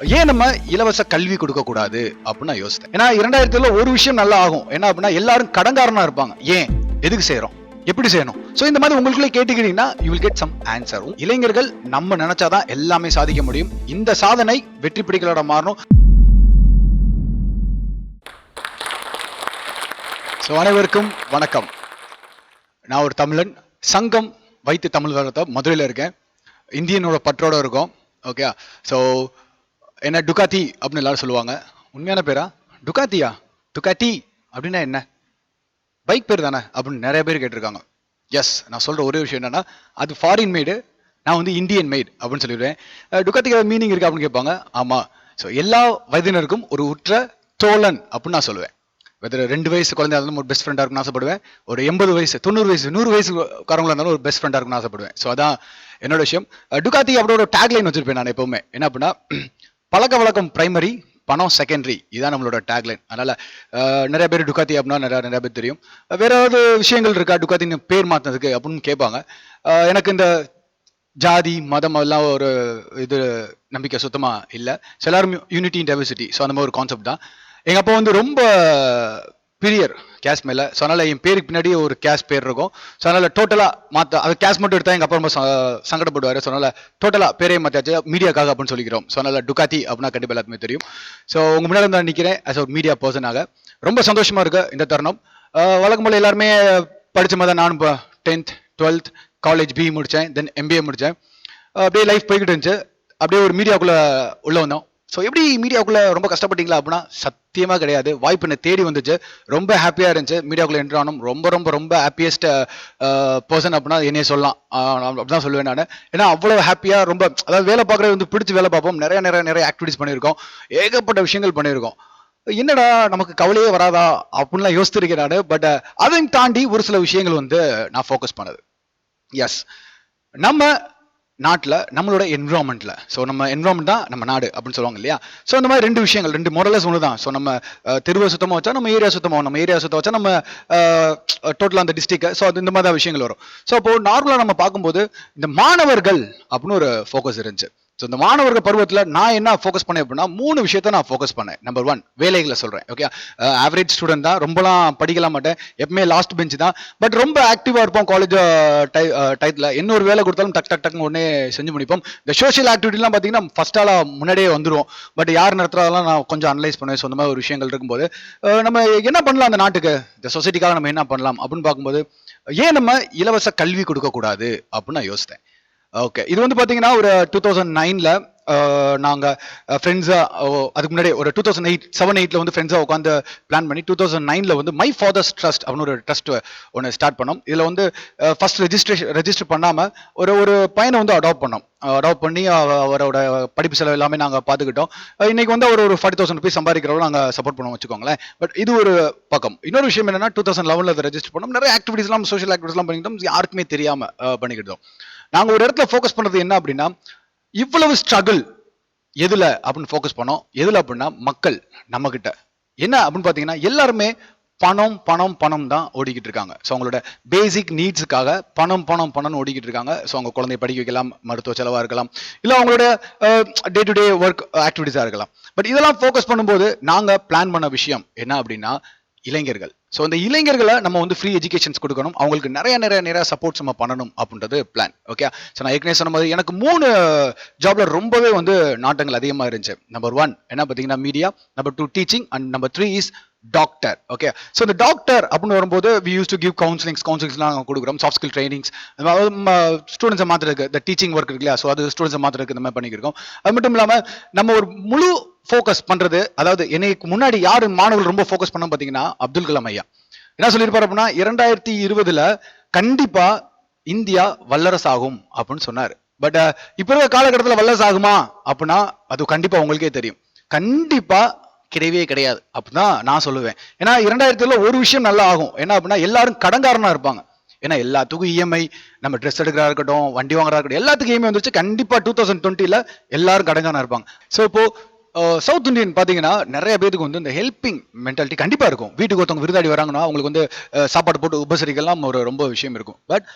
ஏன் நம்ம இலவச கல்வி கொடுக்க கூடாது அப்படின்னு நான் யோசித்தேன். ஏன்னா இரண்டாயிரத்துல ஒரு விஷயம் நல்லா ஆகும். என்ன அப்படின்னா எல்லாரும் கடங்காரனா இருப்பாங்க. ஏன்? எதுக்கு செய்யறோம் எப்படி செய்யணும்? ஸோ இந்த மாதிரி உங்களுக்குள்ளே கேட்டுக்கிட்டீங்கன்னா you will get some answer இளைஞர்கள் நம்ம நினைச்சாதான் எல்லாமே சாதிக்க முடியும். இந்த சாதனை வெற்றி பிடிக்கலோட மாறணும். ஸோ அனைவருக்கும் வணக்கம். நான் ஒரு தமிழன். சங்கம் வைத்து தமிழ் வளர்த்த மதுரையில் இருக்கேன். இந்தியனோட பற்றோட இருக்கோம். ஓகே ஸோ என்ன டுகாத்தி அப்படின்னு எல்லாரும் சொல்லுவாங்க. உண்மையான பேரா? டுகாத்தியா? டுகாத்தி அப்படின்னா என்ன? பைக் பேர் தானே அப்படின்னு நிறைய பேர் கேட்டிருக்காங்க. எஸ் நான் சொல்ற ஒரே விஷயம் என்னன்னா அது ஃபாரின் மேடு நான் வந்து இந்தியன் மேட் அப்படின்னு சொல்லிடுவேன். டுகாத்திக்கு மீனிங் இருக்கு அப்படின்னு கேட்பாங்க? ஆமா. ஸோ எல்லா வயதினருக்கும் ஒரு உற்ற தோழன் அப்படின்னு நான் சொல்லுவேன். வெதர் ரெண்டு வயசு குழந்தையா இருந்தாலும் ஒரு பெஸ்ட் ஃப்ரெண்டாக இருக்கும்னு ஆசைப்படுவேன். ஒரு எண்பது வயசு தொண்ணூறு வயசு நூறு வயசு காரங்களாக இருந்தாலும் ஒரு பெஸ்ட் ஃப்ரெண்டாக இருக்கும்னு ஆசைப்படுவேன். ஸோ அதான் என்னோட விஷயம். டுகாத்தி அப்படியே ஒரு டேக்லைன் வச்சிருப்பேன் நான் எப்பவுமே. என்ன அப்படின்னா பழக்க வழக்கம் பிரைமரி பணம் செகண்டரி இதான் நம்மளோட டேக்லைன் அதனால நிறைய பேர் டுக்காத்தி அப்படின்னா நிறைய நிறைய பேர் தெரியும். வேற ஏதாவது விஷயங்கள் இருக்கா? டுக்காத்தின்னு பேர் மாத்தினதுக்கு அப்படின்னு கேட்பாங்க. எனக்கு இந்த ஜாதி மதம் அதெல்லாம் ஒரு இது நம்பிக்கை சுத்தமா இல்லை. எல்லாரும் யூனிட்டி இன் டைவர்சிட்டி ஸோ அந்த மாதிரி ஒரு கான்செப்ட் தான். எங்கள் அப்பா வந்து ரொம்ப பிரியர். கேஷ் மேல. ஸோ அதனால என் பேருக்கு பின்னாடி ஒரு கேஷ் பேர் இருக்கும். ஸோ அதனால டோட்டலா மாத்த அது கேஷ் மட்டும் எடுத்தா எங்க அப்பா ரொம்ப ச- சங்கடப்படுவாரு. ஸோ அதனால டோட்டலா பேரே மாத்தாச்சு மீடியாக்காக அப்படின்னு சொல்லிக்கிறோம். ஸோ அதனால டுகாத்தி அப்படின்னா கண்டிப்பா எல்லாத்துமே தெரியும். ஸோ உங்க முன்னாடி நான் நிக்கிறேன் அஸ் ஒரு மீடியா பர்சனாக ரொம்ப சந்தோஷமா இருக்கு இந்த தருணம். வழக்கம் போல எல்லாருமே படிச்ச மாதிரி தான் நானும் டென்த் டுவெல்த் காலேஜ் பிஇ முடித்தேன் தென் எம்பிஏ முடித்தேன் அப்படியே லைஃப் போய்கிட்டு இருந்துச்சு. அப்படியே ஒரு மீடியாக்குள்ளே உள்ளே வந்தோம். ஸோ எப்படி மீடியாக்குள்ளே ரொம்ப கஷ்டப்பட்டீங்களா அப்படின்னா சத்தியமாக கிடையாது. வாய்ப்பு என்ன தேடி வந்துச்சு. ரொம்ப ஹாப்பியாக இருந்துச்சு. மீடியாவுக்குள்ளே என்ட்ரு ரொம்ப ரொம்ப ரொம்ப ஹாப்பியஸ்ட் பர்சன் அப்படின்னா என்னைய சொல்லலாம். அப்படிதான் சொல்லுவேன் நான். ஏன்னா அவ்வளோ ஹாப்பியாக ரொம்ப அதாவது வேலை பார்க்குறது வந்து பிடிச்சி வேலை பார்ப்போம். நிறைய நிறைய நிறைய ஆக்டிவிட்டிஸ் பண்ணியிருக்கோம். ஏகப்பட்ட விஷயங்கள் பண்ணியிருக்கோம். என்னடா நமக்கு கவலையே வராதா அப்படின்லாம் யோசிச்சிருக்கேன் நான். பட் அதையும் தாண்டி ஒரு சில விஷயங்கள் வந்து நான் ஃபோக்கஸ் பண்ணது. எஸ் நம்ம நாட்டில் நம்மளோட என்விரான்மெண்ட்ல ஸோ நம்ம என்விரான்மெண்ட் தான் நம்ம நாடு அப்படின்னு சொல்லுவாங்க இல்லையா? ஸோ அந்த மாதிரி ரெண்டு விஷயங்கள் ரெண்டு மொரலஸ் ஒன்று தான் ஸோ நம்ம தெருவை சுத்தமாக வச்சா நம்ம ஏரியா சுத்தமாக நம்ம ஏரியா சுத்தம் வச்சா நம்ம டோட்டலாக அந்த டிஸ்ட்ரிக்ட் ஸோ அது இந்த மாதிரி தான் விஷயங்கள் வரும். ஸோ அப்போது நார்மலாக நம்ம பார்க்கும்போது இந்த மாணவர்கள் அப்படின்னு ஒரு ஃபோக்கஸ் இருந்துச்சு. ஸோ இந்த மாணவர்கள் பருவத்தில் நான் என்ன ஃபோக்கஸ் பண்ணேன் அப்படின்னா மூணு விஷயத்த நான் ஃபோக்கஸ் பண்ணேன். நம்பர் ஒன் வேலைகளை சொல்கிறேன் ஓகே ஆவரேஜ் ஸ்டூடெண்ட் தான். ரொம்பலாம் படிக்கலாம் மாட்டேன். எப்பவுமே லாஸ்ட் பெஞ்ச் தான். பட் ரொம்ப ஆக்டிவாக இருப்போம் காலேஜ் டயத்தில் என்ன ஒரு வேலை கொடுத்தாலும் டக் டக் டக்னு உடனே செஞ்சு முடிப்போம். இந்த சோஷியல் ஆக்டிவிட்டிலாம் பார்த்தீங்கன்னா ஃபர்ஸ்ட் ஆளாக முன்னாடியே வந்துடுவோம் பட் யார் நடத்துறதெல்லாம் நான் கொஞ்சம் அனலைஸ் பண்ணுவேன். ஸோ அந்த மாதிரி ஒரு விஷயங்கள் இருக்கும்போது நம்ம என்ன பண்ணலாம் அந்த நாட்டுக்கு? இந்த சொசைட்டிக்காக நம்ம என்ன பண்ணலாம்? அப்படின்னு பார்க்கும்போது ஏன் நம்ம இலவச கல்வி கொடுக்கக்கூடாது? அப்படின்னு நான் யோசித்தேன். ஓகே இது வந்து பார்த்தீங்கன்னா ஒரு டூ தௌசண்ட் நைனில் நாங்கள் ஃப்ரெண்ட்ஸாக அதுக்கு முன்னாடி ஒரு டூ தௌசண்ட் எயிட் செவன் எயிட்டில் வந்து ஃப்ரெண்ட்ஸாக உட்காந்து பிளான் பண்ணி டூ தௌசண்ட் நைனில் வந்து மை ஃபாதர்ஸ் ட்ரஸ்ட் அப்படின்னு ஒரு ட்ரஸ்ட் ஒன்று ஸ்டார்ட் பண்ணோம். இதில் வந்து ஃபர்ஸ்ட் ரெஜிஸ்ட்ரேஷன் ரெஜிஸ்டர் பண்ணாமல் ஒரு ஒரு பையனை வந்து அடாப்ட் பண்ணோம். அடாப்ட் பண்ணி அவரோட படிப்பு செலவு எல்லாமே நாங்கள் பார்த்துக்கிட்டோம் இன்னைக்கு வந்து அவர் ஒரு ஃபார்ட்டி தௌசண்ட் ருபீஸ் சம்பாதிக்கிறவங்க நாங்கள் சப்போர்ட் பண்ணுவோம் வச்சுக்கோங்களேன். பட் இது ஒரு பக்கம். இன்னொரு விஷயம் என்னன்னா டூ தௌசண்ட் லெவனில் அதை ரெஜிஸ்டர் பண்ணோம். நிறைய ஆக்டிவிட்டிஸ்லாம் சோஷியல் ஆக்டிவிட்டிஸ்லாம் பண்ணிக்கிட்டோம். யாருக்குமே தெரியாமல் பண்ணிக்கிட்டோம். நாங்க ஒரு இடத்துல ஃபோக்கஸ் பண்றது என்ன அப்படின்னா இவ்வளவு ஸ்ட்ரகிள் எதுல அப்படின்னு ஃபோக்கஸ் பண்ணோம்? எதுல அப்படின்னா மக்கள் நம்ம கிட்ட என்ன அப்படின்னு பாத்தீங்கன்னா எல்லாருமே பணம் பணம் பணம் தான் ஓடிக்கிட்டு இருக்காங்க. ஸோ அவங்களோட பேசிக் நீட்ஸுக்காக பணம் பணம் பணம்னு ஓடிக்கிட்டு இருக்காங்க. ஸோ அவங்க குழந்தைய படிக்க வைக்கலாம் மருத்துவ செலவாக இருக்கலாம் இல்லை அவங்களோட டே டு டே ஒர்க் ஆக்டிவிட்டிஸாக இருக்கலாம். பட் இதெல்லாம் ஃபோக்கஸ் பண்ணும்போது நாங்கள் பிளான் பண்ண விஷயம் என்ன அப்படின்னா இளைஞர்கள். ஸோ இந்த இளைஞர்களை நம்ம வந்து ஃப்ரீ எஜுகேஷன்ஸ் கொடுக்கணும். அவங்களுக்கு நிறைய நிறைய நிறைய சப்போர்ட்ஸ் நம்ம பண்ணணும் அப்படின்றது பிளான் ஓகே ஸோ நான் ஏற்கனவே சொன்ன மாதிரி எனக்கு மூணு ஜாப்ல ரொம்பவே வந்து நாட்டங்கள் அதிகமாக இருந்துச்சு. நம்பர் ஒன் என்ன பார்த்தீங்கன்னா media number two teaching and number three is doctor okay so இந்த டாக்டர் அப்படின்னு வரும்போது we use to give counsellings கவுன்சிலிங்ஸ்லாம் நாங்கள் கொடுக்குறோம். சாஃப்ட் ஸ்கில் ட்ரைனிங்ஸ் ஸ்டூடெண்ட்ஸை மாத்திருக்கு இந்த டீச்சிங் ஒர்க் இருக்கு இல்லையா? ஸோ அது ஸ்டூடெண்ட்ஸை மாத்திருக்கு இந்த மாதிரி பண்ணிக்கிறோம் அது மட்டும் இல்லாமல் நம்ம ஒரு முழு ஃபோக்கஸ் பண்றது அதாவது என்னைக்கு முன்னாடி யாரு மாணவர்கள் ரொம்ப ஃபோக்கஸ் பண்ண பார்த்தீங்கன்னா அப்துல் கலாம் ஐயா. என்ன சொல்லியிருப்பாரு அப்படின்னா இரண்டாயிரத்தி இருபதுல கண்டிப்பா இந்தியா வல்லரசு ஆகும் அப்படின்னு சொன்னார். பட் இப்ப இருக்கிற காலகட்டத்தில் வல்லரசு ஆகுமா? அப்படின்னா அது கண்டிப்பா உங்களுக்கே தெரியும். கண்டிப்பா கிடையவே கிடையாது. அப்படின்னா நான் சொல்லுவேன். ஏன்னா இரண்டாயிரத்துல ஒரு விஷயம் நல்லா ஆகும். என்ன அப்படின்னா எல்லாரும் கடங்காரனா இருப்பாங்க. ஏன்னா எல்லாத்துக்கும் இஎம்ஐ நம்ம ட்ரெஸ் எடுக்கிறா இருக்கட்டும் வண்டி வாங்குறதா இருக்கட்டும் எல்லாத்துக்கும் இஎம்ஐ வந்துருச்சு. கண்டிப்பா டூ தௌசண்ட் டுவெண்ட்டில எல்லாரும் கடன்காரனா இருப்பாங்க. ஸோ இப்போ சவுத் இந்தியன் பார்த்தீங்கன்னா நிறைய பேருக்கு வந்து இந்த ஹெல்பிங் மென்டாலிட்டி கண்டிப்பாக இருக்கும். வீட்டுக்கு ஒருத்தவங்க விருதாடி வராங்கன்னா அவங்களுக்கு வந்து சாப்பாடு போட்டு உபசரிக்கலாம் ஒரு ரொம்ப விஷயம் இருக்கும். பட்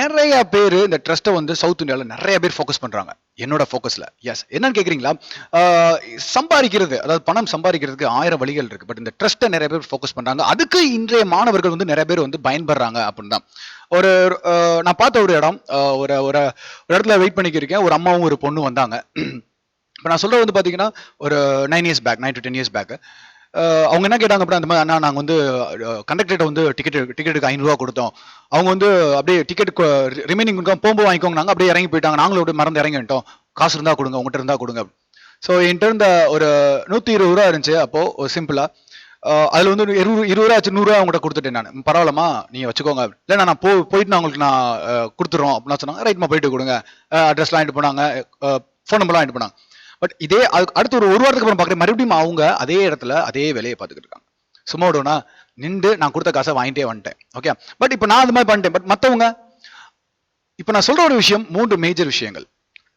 நிறைய பேர் இந்த ட்ரஸ்ட்டை வந்து சவுத் இந்தியாவில் நிறைய பேர் ஃபோக்கஸ் பண்ணுறாங்க என்னோட ஃபோக்கஸில் எஸ் என்னன்னு கேட்குறீங்களா சம்பாதிக்கிறது அதாவது பணம் சம்பாதிக்கிறதுக்கு ஆயிரம் வழிகள் இருக்குது பட் இந்த ட்ரஸ்ட்டை நிறைய பேர் ஃபோக்கஸ் பண்ணுறாங்க அதுக்கு இன்றைய மாணவர்கள் வந்து நிறைய பேர் வந்து பயன்படுறாங்க அப்படின்னு. தான் ஒரு நான் பார்த்த ஒரு இடம் ஒரு ஒரு இடத்துல வெயிட் பண்ணிக்கிருக்கேன் ஒரு அம்மாவும் ஒரு பொண்ணு வந்தாங்க. இப்போ நான் சொல்கிறது வந்து பார்த்தீங்கன்னா ஒரு nine years back nine to ten years back அவங்க என்ன கேட்டாங்க அப்படின்னா அந்த மாதிரி அண்ணா நாங்கள் வந்து கண்டக்டர்கிட்ட வந்து டிக்கெட் டிக்கெட்டுக்கு ஐநூறுரூவா கொடுத்தோம். அவங்க வந்து அப்படியே டிக்கெட் ரிமைனிங் போகும்போது வாங்கிக்கோங்க நாங்கள் அப்படியே இறங்கி போயிட்டாங்க. நாங்களும் அப்படியே மறந்து இறங்கிட்டோம் காசு இருந்தால் கொடுங்க உங்கள்கிட்ட இருந்தால் கொடுங்க. ஸோ என்கிட்ட இருந்த ஒரு நூற்றி இருபது ரூபா இருந்துச்சு. அப்போது சிம்பிளாக அதில் வந்து ஒரு இருபது இருபது ரூபா ஆச்சு நூறுரூவா அவங்ககிட்ட கொடுத்துட்டேன் நான். பரவாயில்லமா நீங்கள் வச்சுக்கோங்க. இல்லை நான் போ போயிட்டு நான் உங்களுக்கு நான் அஹ், கொடுத்துட்றோம் சொன்னாங்க. ரைட்மா போயிட்டு கொடுங்க. அட்ரஸ்லாம் வாங்கிட்டு போனாங்க. ஃபோன் நம்பர்லாம் வாங்கிட்டு போனாங்க. பட் இதே அடுத்து ஒரு ஒரு வாரத்துக்கு அப்புறம் பார்க்குறேன். மறுபடியும் அவங்க அதே இடத்துல அதே வேலையை பார்த்துக்கிட்டு இருக்காங்க. சும்மா விடுவோம்னா நின்று நான் கொடுத்த காசை வாங்கிட்டே வந்துட்டேன். ஓகே பட் இப்போ நான் அது மாதிரி பண்ணிட்டேன். பட் மற்றவங்க இப்போ நான் சொல்ற ஒரு விஷயம் மூன்று மேஜர் விஷயங்கள்.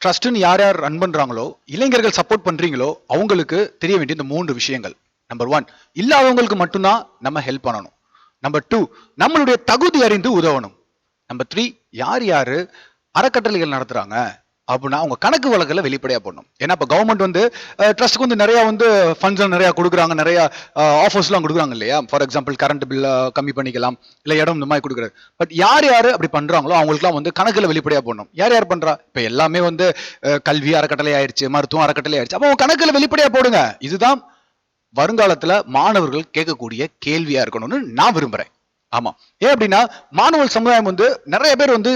ட்ரஸ்ட்னு யார் யார் ரன் பண்றாங்களோ இளைஞர்கள் சப்போர்ட் பண்றீங்களோ அவங்களுக்கு தெரிய வேண்டிய இந்த மூன்று விஷயங்கள். நம்பர் ஒன் இல்லாதவங்களுக்கு மட்டும்தான் நம்ம ஹெல்ப் பண்ணணும். நம்பர் டூ நம்மளுடைய தகுதி அறிந்து உதவணும். நம்பர் த்ரீ யார் யாரு அறக்கட்டளைகள் நடத்துறாங்க? அப்படின்னா அவங்க கணக்கு வழக்கில் வெளிப்படையாக போடணும். ஏன்னா இப்போ கவர்மெண்ட் வந்து ட்ரஸ்ட்டுக்கு வந்து நிறையா வந்து ஃபண்ட்ஸ் நிறையா கொடுக்குறாங்க நிறையா ஆஃபர்ஸ்லாம் கொடுக்குறாங்க இல்லையா? ஃபார் எக்ஸாம்பிள் கரண்ட் பில்லை கம்மி பண்ணிக்கலாம் இல்லை இடம் இந்த மாதிரி கொடுக்குறது. பட் யார் யார் அப்படி பண்ணுறாங்களோ அவங்களுக்குலாம் வந்து கணக்கில் வெளிப்படையாக போடணும். யார் யார் பண்ணுறா இப்போ எல்லாமே வந்து கல்வி அறக்கட்டளை ஆயிடுச்சு மருத்துவம் அறக்கட்டளை ஆயிடுச்சு. அப்போ அவங்க கணக்கில் வெளிப்படையாக போடுங்க. இதுதான் வருங்காலத்தில் மாணவர்கள் கேட்கக்கூடிய கேள்வியாக இருக்கணும்னு நான் விரும்புகிறேன் ஆமாம் ஏன் அப்படின்னா மாணவர் சமுதாயம் வந்து நிறைய பேர் வந்து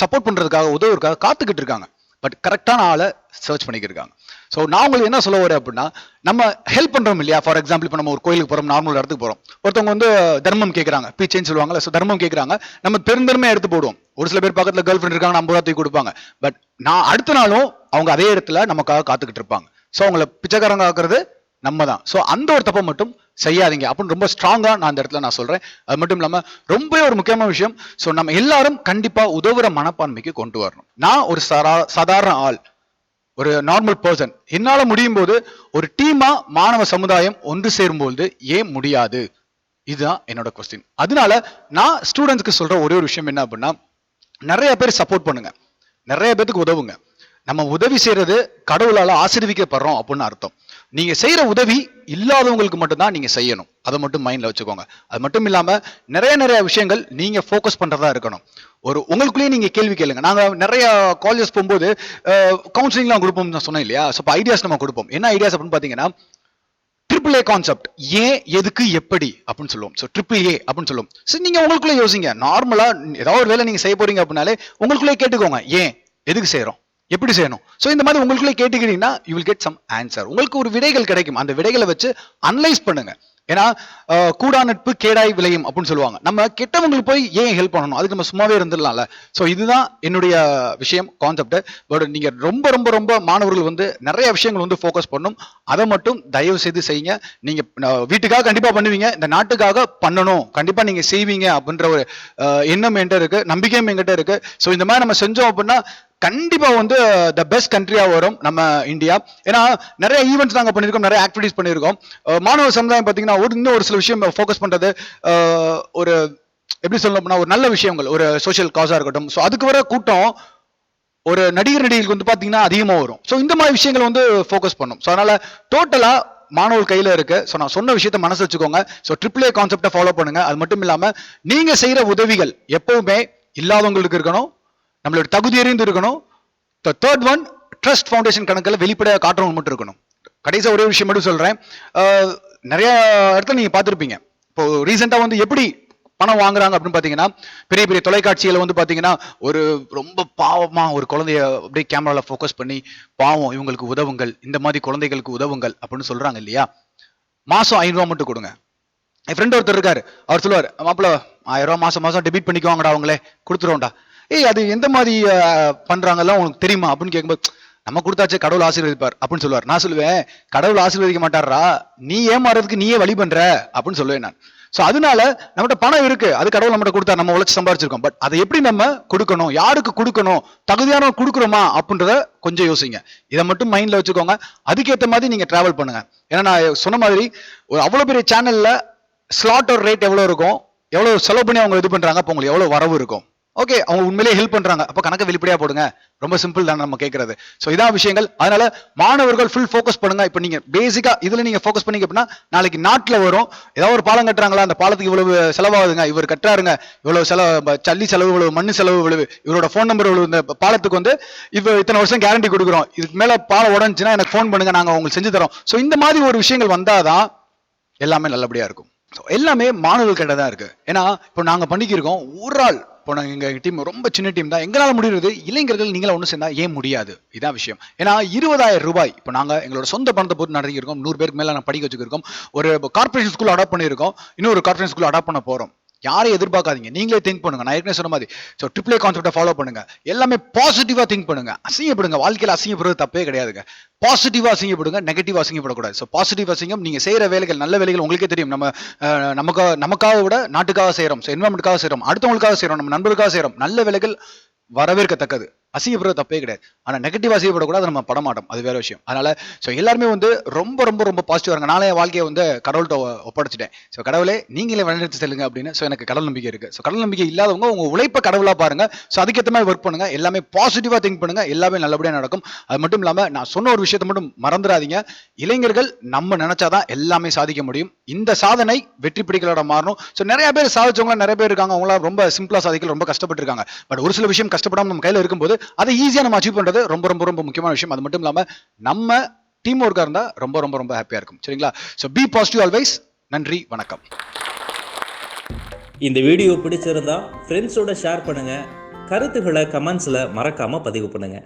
சப்போர்ட் பண்ணுறதுக்காக உதவுறதுக்காக காத்துக்கிட்டு இருக்காங்க. பட் கரெக்டான ஆளை சர்ச் பண்ணிக்கிருக்காங்க. ஸோ நான் உங்களுக்கு என்ன சொல்ல வரேன் அப்படின்னா நம்ம ஹெல்ப் பண்ணுறோம் இல்லையா? ஃபார் எக்ஸாம்பிள் இப்போ நம்ம ஒரு கோயிலுக்கு போகிறோம் நார்மல் இடத்துக்கு போகிறோம் ஒருத்தவங்க வந்து தர்மம் கேட்குறாங்க பீச்சேன்னு சொல்லுவாங்கல்ல ஸோ தர்மம் கேட்குறாங்க நம்ம பெருந்தன்மையாக எடுத்து போடுவோம். ஒரு சில பேர் பக்கத்தில் கேர்ள் ஃப்ரெண்ட் இருக்காங்க ஐம்பது ரூபா தூக்கி கொடுப்பாங்க. பட் நான் அடுத்த நாளும் அவங்க அதே இடத்துல நமக்காக காத்துக்கிட்டு இருப்பாங்க. ஸோ அவங்கள பிச்சைக்காரங்க ஆக்குறது நம்ம தான் ஸோ அந்த ஒரு தப்பை மட்டும் செய்யாதீங்க. அப்படின்னு ரொம்ப ஸ்ட்ராங்காக நான் அந்த இடத்துல நான் சொல்கிறேன் அது மட்டும் இல்லாமல் ரொம்ப ஒரு முக்கியமான விஷயம். ஸோ நம்ம எல்லாரும் கண்டிப்பாக உதவுற மனப்பான்மைக்கு கொண்டு வரணும். நான் ஒரு சரா சாதாரண ஆள். ஒரு நார்மல் பர்சன் என்னால் முடியும் போது ஒரு டீமாக மாணவ சமுதாயம் ஒன்று சேரும்போது ஏன் முடியாது? இதுதான் என்னோட கொஸ்டின் அதனால நான் ஸ்டூடெண்ட்ஸ்க்கு சொல்கிற ஒரே ஒரு விஷயம் என்ன அப்படின்னா நிறைய பேர் சப்போர்ட் பண்ணுங்க. நிறைய பேத்துக்கு உதவுங்க. நம்ம உதவி செய்யறது கடவுளால ஆசிர்விக்கப்படுறோம் அப்படின்னு அர்த்தம். நீங்க செய்யற உதவி இல்லாதவங்களுக்கு மட்டும்தான் நீங்க செய்யணும். அதை மட்டும் மைண்ட்ல வச்சுக்கோங்க. அது மட்டும் இல்லாம நிறைய நிறைய விஷயங்கள் நீங்க ஃபோக்கஸ் பண்றதா இருக்கணும். ஒரு உங்களுக்குள்ளேயே நீங்க கேள்வி கேளுங்க. நாங்க நிறைய காலேஜஸ் போகும்போது கவுன்சிலிங்லாம் கொடுப்போம் நான் சொன்னேன் இல்லையா? ஸோ ஐடியாஸ் நம்ம கொடுப்போம். என்ன ஐடியாஸ் அப்படின்னு பாத்தீங்கன்னா ட்ரிபிள் ஏ கான்செப்ட் ஏன் எதுக்கு எப்படி அப்படின்னு சொல்லுவோம். ஸோ ட்ரிபிள் ஏ அப்படின்னு சொல்லுவோம். ஸோ நீங்க உங்களுக்குள்ளே யோசிங்க. நார்மலா ஏதாவது ஒரு வேலை நீங்க செய்ய போறீங்க அப்படின்னாலே உங்களுக்குள்ளே கேட்டுக்கோங்க. ஏன்? எதுக்கு செய்யறோம்? எப்படி செய்யணும்? ஸோ இந்த மாதிரி உங்களுக்குள்ளே கேட்டுக்கிட்டீங்கன்னா you will get some answer உங்களுக்கு ஒரு விடைகள் கிடைக்கும். அந்த விடைகளை வச்சு அனலைஸ் பண்ணுங்க. ஏன்னா கூடா நட்பு கேடாய் விளையும் அப்படின்னு சொல்லுவாங்க. நம்ம கெட்டவங்களுக்கு போய் ஏன் ஹெல்ப் பண்ணணும்? அதுக்கு நம்ம சும்மாவே இருந்துடலாம்ல. ஸோ இதுதான் என்னுடைய விஷயம் கான்செப்ட் பட் நீங்க ரொம்ப ரொம்ப ரொம்ப மாணவர்கள் வந்து நிறைய விஷயங்கள் வந்து ஃபோக்கஸ் பண்ணும். அதை மட்டும் தயவு செய்து செய்யுங்க. நீங்க வீட்டுக்காக கண்டிப்பா பண்ணுவீங்க. இந்த நாட்டுக்காக பண்ணணும். கண்டிப்பா நீங்க செய்வீங்க அப்படின்ற ஒரு எண்ணம் என்கிட்ட இருக்கு. நம்பிக்கையும் என்கிட்ட இருக்கு. ஸோ இந்த மாதிரி நம்ம செஞ்சோம் அப்படின்னா கண்டிப்பா வந்து த பெஸ்ட் கண்ட்ரியா வரும் நம்ம இந்தியா. ஏன்னா நிறைய ஈவெண்ட்ஸ் நாங்க பண்ணியிருக்கோம் நிறைய ஆக்டிவிட்டிஸ் பண்ணியிருக்கோம். மாணவ சமுதாயம் பாத்தீங்கன்னா ஒரு இன்னும் ஒரு சில விஷயம் ஃபோக்கஸ் பண்றது ஒரு எப்படி சொல்லணும் அப்படின்னா ஒரு நல்ல விஷயங்கள் ஒரு சோஷியல் காஸா இருக்கட்டும். ஸோ அதுக்கு வர கூட்டம் ஒரு நடிகர் நடிகைகளுக்கு வந்து பாத்தீங்கன்னா அதிகமாக வரும். ஸோ இந்த மாதிரி விஷயங்கள் வந்து ஃபோக்கஸ் பண்ணும். ஸோ அதனால டோட்டலா மாணவர் கையில இருக்கு. ஸோ நான் சொன்ன விஷயத்த மனசு வச்சுக்கோங்க. ஸோ ட்ரிபிள் ஏ கான்செப்டை ஃபாலோ பண்ணுங்க. அது மட்டும் இல்லாம நீங்க செய்யற உதவிகள் எப்பவுமே இல்லாதவங்களுக்கு இருக்கணும். நம்மளோட தகுதி அறிந்து இருக்கணும். தேர்ட் ஒன் ட்ரஸ்ட் ஃபவுண்டேஷன் கணக்கில் வெளிப்படையாக காட்டுறவங்க மட்டும் இருக்கணும். கடைசியா ஒரே விஷயம் மட்டும் சொல்றேன். நிறைய இடத்துல நீங்க பார்த்துருப்பீங்க. இப்போ ரீசெண்டாக வந்து எப்படி பணம் வாங்குறாங்க அப்படின்னு பாத்தீங்கன்னா பெரிய பெரிய தொலைக்காட்சியில் வந்து பாத்தீங்கன்னா ஒரு ரொம்ப பாவமா ஒரு குழந்தைய அப்படியே கேமரால ஃபோக்கஸ் பண்ணி பாவம் இவங்களுக்கு உதவுங்கள் இந்த மாதிரி குழந்தைகளுக்கு உதவுங்கள் அப்படின்னு சொல்றாங்க இல்லையா? மாசம் ஐநூறு மட்டும் கொடுங்க. என் ஃப்ரெண்ட் ஒருத்தர் இருக்காரு. அவர் சொல்லுவார் மாப்பிள்ள ஆயிரம் ரூபா மாசம் மாசம் டெபிட் பண்ணிக்குவாங்கடா அவங்களே கொடுத்துருவோம்டா. ஏய் அது எந்த மாதிரி பண்றாங்கலாம் உனக்கு தெரியுமா? அப்படின்னு கேட்கும்போது நம்ம கொடுத்தாச்சே கடவுள் ஆசீர்வதிப்பார் அப்படின்னு சொல்லுவார். நான் சொல்லுவேன் கடவுள் ஆசீர்வதிக்க மாட்டாரா நீ ஏமாறதுக்கு நீயே வழி பண்ற அப்படின்னு சொல்லுவேன் நான். ஸோ அதனால நம்மகிட்ட பணம் இருக்கு அது கடவுள் நம்மகிட்ட கொடுத்தா நம்ம உழைச்சி சம்பாரிச்சிருக்கோம். பட் அதை எப்படி நம்ம கொடுக்கணும் யாருக்கு கொடுக்கணும் தகுதியானவங்க கொடுக்குறோமா அப்படின்றத கொஞ்சம் யோசிங்க. இதை மட்டும் மைண்ட்ல வச்சுக்கோங்க. அதுக்கேற்ற மாதிரி நீங்க டிராவல் பண்ணுங்க. ஏன்னா நான் சொன்ன மாதிரி ஒரு அவ்வளோ பெரிய சேனல்ல ஒரு ரேட் எவ்வளோ இருக்கும்? எவ்வளோ செலவு பண்ணி அவங்க இது பண்றாங்க? அப்போ உங்களுக்கு எவ்வளோ வரவு இருக்கும்? ஓகே அவங்க உண்மையிலேயே ஹெல்ப் பண்றாங்க. அப்ப கணக்கு வெளிப்படையா போடுங்க. ரொம்ப சிம்பிள் தான் நம்ம கேட்கறது ஸோ இதான் விஷயங்கள். அதனால மாணவர்கள் ஃபுல் ஃபோக்கஸ் பண்ணுங்க. இப்போ நீங்க பேசிக்கா இதுல நீங்க ஃபோக்கஸ் பண்ணீங்க அப்படின்னா நாளைக்கு நாட்டில் வரும். ஏதாவது ஒரு பாலம் கட்டுறாங்களா? அந்த பாலத்துக்கு இவ்வளவு செலவாகுதுங்க. இவர் கட்டுறாருங்க. இவ்வளவு செலவு சல்லி செலவு இவ்வளவு மண் செலவு இவ்வளவு. இவரோட ஃபோன் நம்பர் இவ்வளவு இந்த பாலத்துக்கு வந்து இவ இத்தனை வருஷம் கேரண்டி கொடுக்குறோம். இதுக்கு மேல பாலம் உடஞ்சுன்னா எனக்கு ஃபோன் பண்ணுங்க. நாங்கள் உங்களுக்கு செஞ்சு தரோம். ஸோ இந்த மாதிரி ஒரு விஷயங்கள் வந்தாதான் எல்லாமே நல்லபடியா இருக்கும். ஸோ எல்லாமே மாணவர்கள் கிட்ட தான் இருக்கு. ஏன்னா இப்போ நாங்கள் பண்ணிக்கிருக்கோம். ஒரு ஆள் இப்போ நாங்கள் எங்க டீம் ரொம்ப சின்ன டீம் தான். எங்களால் முடிகிறது இளைஞர்கள் நீங்களா ஒன்று சேர்ந்தா ஏன் முடியாது? இதான் விஷயம். ஏன்னா இருபதாயிரம் ரூபாய் இப்போ நாங்கள் எங்களோட சொந்த பணத்தை போட்டு நடத்திருக்கோம் நூறு பேருக்கு மேல நான் படிக்க வச்சுருக்கோம் ஒரு கார்பரேஷன் ஸ்கூல் அடாப்ட் பண்ணியிருக்கோம். இன்னொரு கார்பரேஷன் ஸ்கூல் அடாப்ட் பண்ண போறோம். யாரையும் எதிர்பார்க்காதீங்க. நீங்களே திங்க் பண்ணுங்க. நான் ஏற்கனவே சொன்ன மாதிரி. ஸோ ட்ரிபிளே கான்செப்டை ஃபாலோ பண்ணுங்க. எல்லாமே பாசிட்டிவா திங்க் பண்ணுங்க. அசிங்கப்படுங்க. வாழ்க்கையில் அசிங்கப்படுறது தப்பே கிடையாதுங்க. பாசிட்டிவா அசிங்கப்படுங்க. நெகட்டிவ் அசிங்கப்படக்கூடாது. ஸோ பாசிட்டிவ் அசிங்கம் நீங்க செய்யற வேலைகள் நல்ல வேலைகள் உங்களுக்கே தெரியும். நம்ம நமக்காக நமக்காக விட நாட்டுக்காக செய்யறோம் ஸோ என்வரன்மெண்ட்டுக்காக செய்றோம். அடுத்தவங்களுக்காக செய்யறோம் நம்ம நண்பருக்காக செய்யறோம் நல்ல வேலைகள் வரவேற்கத்தக்கது. அசிங்கப்படுறது தப்பே கிடையாது. ஆனால் நெகட்டிவ் அசிங்கப்படக்கூடாது நம்ம படமாட்டோம் அது வேற விஷயம். அதனால ஸோ எல்லாருமே வந்து ரொம்ப ரொம்ப ரொம்ப பாசிட்டிவா இருங்க. நாளே என் வாழ்க்கையை வந்து கடவுள்கிட்ட ஒப்படைச்சிட்டேன். ஸோ கடவுளே நீங்களே வழிநடத்தி செல்லுங்க அப்படின்னு ஸோ எனக்கு கடவுள் நம்பிக்கை இருக்கு. ஸோ கடவுள் நம்பிக்கை இல்லாதவங்க உங்க உழைப்பை கடவுளாக பாருங்க. ஸோ அதுக்கேற்ற மாதிரி ஒர்க் பண்ணுங்க. எல்லாமே பாசிட்டிவாக திங்க் பண்ணுங்க. எல்லாமே நல்லபடியாக நடக்கும். அது மட்டும் இல்லாமல் நான் சொன்ன ஒரு விஷயத்தை மட்டும் மறந்துடாதீங்க. இளைஞர்கள் நம்ம நினைச்சாதான் எல்லாமே சாதிக்க முடியும். இந்த சாதனை வெற்றி பிடிக்கலோட மாறணும். ஸோ நிறைய பேர் சாதிச்சவங்க நிறைய பேர் இருக்காங்க. அவங்களாம் ரொம்ப சிம்பிளாக சாதிக்கல ரொம்ப கஷ்டப்பட்டு இருக்காங்க பட் ஒரு சில விஷயம் கஷ்டப்படாமல் நம்ம கையில் இருக்கும்போது அதை ஈஸியாக நம்ம அச்சீவ் பண்ணுறது ரொம்ப ரொம்ப ரொம்ப முக்கியமான விஷயம். அது மட்டும் இல்லாமல் நம்ம டீம் ஒர்க்காக இருந்தால் ரொம்ப ரொம்ப ரொம்ப ஹாப்பியாக இருக்கும். சரிங்களா? ஸோ பி பாசிட்டிவ் ஆல்வைஸ் நன்றி வணக்கம். இந்த வீடியோ பிடிச்சிருந்தா ஃப்ரெண்ட்ஸோட ஷேர் பண்ணுங்கள் கருத்துக்களை கமெண்ட்ஸில் மறக்காமல் பதிவு பண்ணுங்கள்